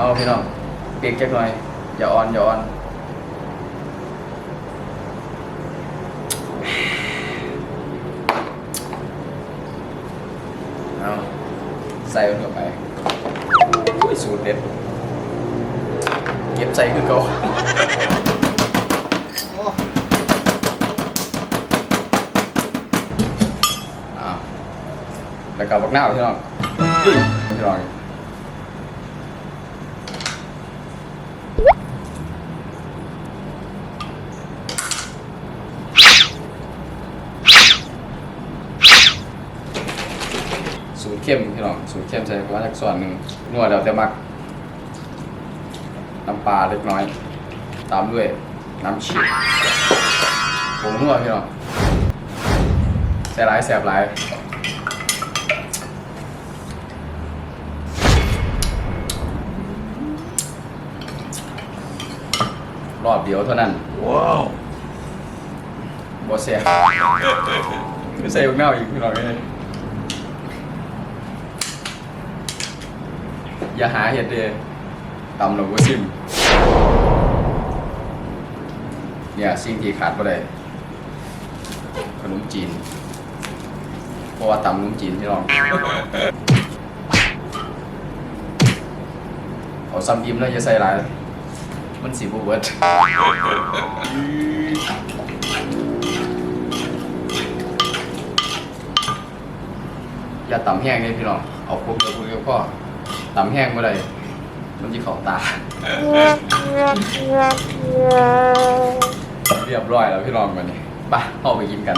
เอาพี่น้องเปียกจักหน่อย อย่าอ่อนอย่าอ่อนเอาใส่มันเข้าไปอุ้ยสูตรเด็ด เก็บใส่คือเก่าอ้าวแล้วก็บักหน้าพี่น้องพี่น้อง เข้มพี่น้องสูตรเข้มใส่ประมาณสักส่วนหนึ่งนวดแล้วแต่มักน้ำปลาเล็กน้อย ตามด้วยน้ำชีสผงนัวพี่น้องแซ่บหลายแซ่บหลายรอบเดียวเท่านั้น ว้าวบ่แซ่บไม่ใส่ลูกเน่าอีกพี่น้องเลย อย่าหาเห็ดเด้ตำหลงก็ซิม เนี่ยสิ่งที่ขาดบ่ได้ขนมจีน เพราะว่าตำขนมจีนพี่น้อง เอาซ้ำยิ้มแล้วจะใส่หลาย มันสีบเบิดอย่าตำแห้งเลยพี่น้อง เอาพวกเดียวพวกเดียวพ่อ ตำแห้งเมื่อไรมันจะเข้าตา เรียบร้อยแล้วพี่รองมันนี่ไปเข้าไปกินกัน